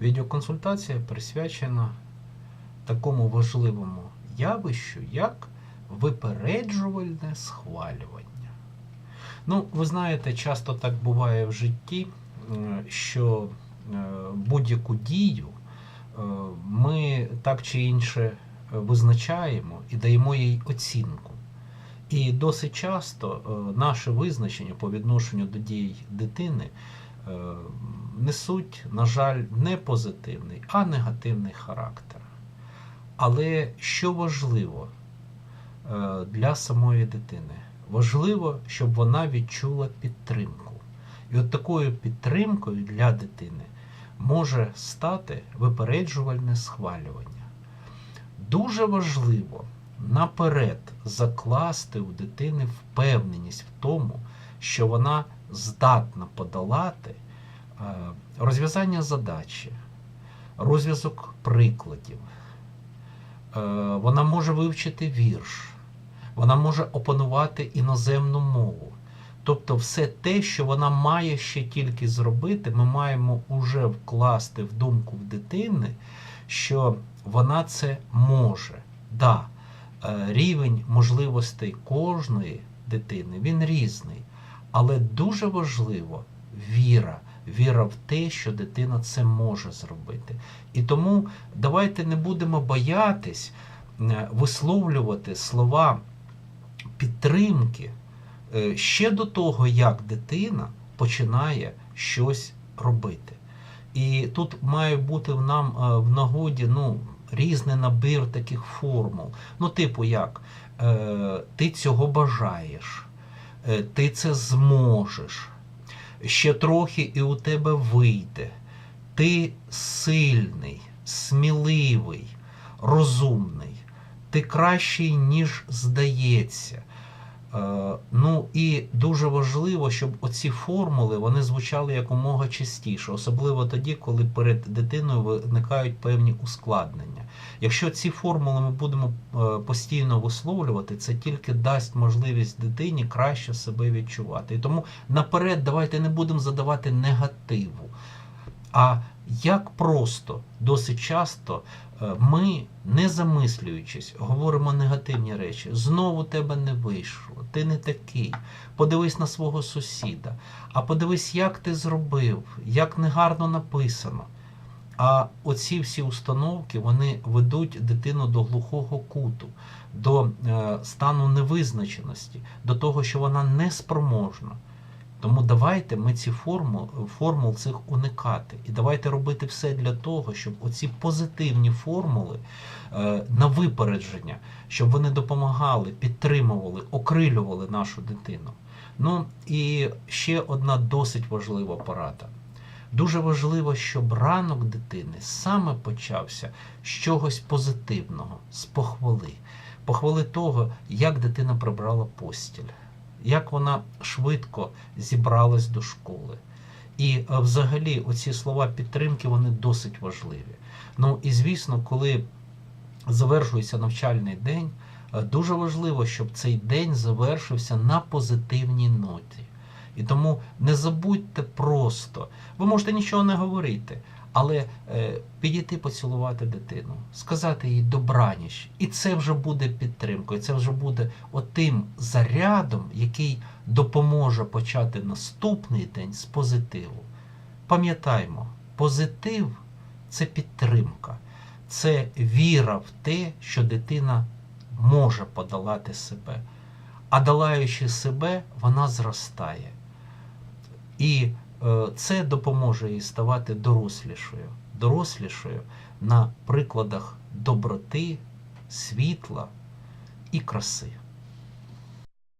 Відеоконсультація присвячена такому важливому явищу, як випереджувальне схвалювання. Ну, ви знаєте, часто так буває в житті, е, що е, будь-яку дію е, ми так чи інше визначаємо і даємо їй оцінку. І досить часто наше визначення по відношенню до дій дитини несуть, на жаль, не позитивний, а негативний характер. Але що важливо е, для самої дитини? Важливо, щоб вона відчула підтримку. І от такою підтримкою для дитини може стати випереджувальне схвалювання. Дуже важливо наперед закласти у дитини впевненість в тому, що вона здатна подолати е, розв'язання задачі, розв'язок прикладів. Е, Вона може вивчити вірш, вона може опанувати іноземну мову. Тобто все те, що вона має ще тільки зробити, ми маємо уже вкласти в думку в дитини, що вона це може. Да, е, рівень можливостей кожної дитини він різний, але дуже важливо віра. Віра в те, що дитина це може зробити. І тому давайте не будемо боятись е, висловлювати слова підтримки е, ще до того, як дитина починає щось робити. І тут має бути в нам е, в нагоді ну, різний набір таких формул. Ну, типу, як ти цього бажаєш, ти це зможеш, ще трохи і у тебе вийде. Ти сильний, сміливий, розумний, ти кращий, ніж здається. Е, Ну і дуже важливо, щоб оці формули вони звучали якомога частіше, особливо тоді, коли перед дитиною виникають певні ускладнення. Якщо ці формули ми будемо е, постійно висловлювати, це тільки дасть можливість дитині краще себе відчувати. І тому наперед давайте не будемо задавати негативу. А як просто досить часто е, ми, не замислюючись, говоримо негативні речі. Знову тебе не вийшло, ти не такий. Подивись на свого сусіда, а подивись, як ти зробив, як негарно написано. А оці всі установки вони ведуть дитину до глухого куту, до е, стану невизначеності, до того, що вона неспроможна. Тому давайте ми ці формул, формул цих уникати. І давайте робити все для того, щоб оці позитивні формули е, на випередження, щоб вони допомагали, підтримували, окрилювали нашу дитину. Ну і ще одна досить важлива порада. Дуже важливо, щоб ранок дитини саме почався з чогось позитивного, з похвали. Похвали того, як дитина прибрала постіль як вона швидко зібралась до школи. І е, взагалі оці слова підтримки вони досить важливі. Ну і звісно, коли завершується навчальний день, е, дуже важливо, щоб цей день завершився на позитивній ноті. І тому не забудьте просто, ви можете нічого не говорити, але е, підійти поцілувати дитину, сказати їй добраніч. І це вже буде підтримкою, це вже буде отим зарядом, який допоможе почати наступний день з позитиву. Пам'ятаймо, позитив це підтримка, це віра в те, що дитина може подолати себе. А долаючи себе, вона зростає. І е, це допоможе їй ставати дорослішою, дорослішою на прикладах доброти, світла і краси.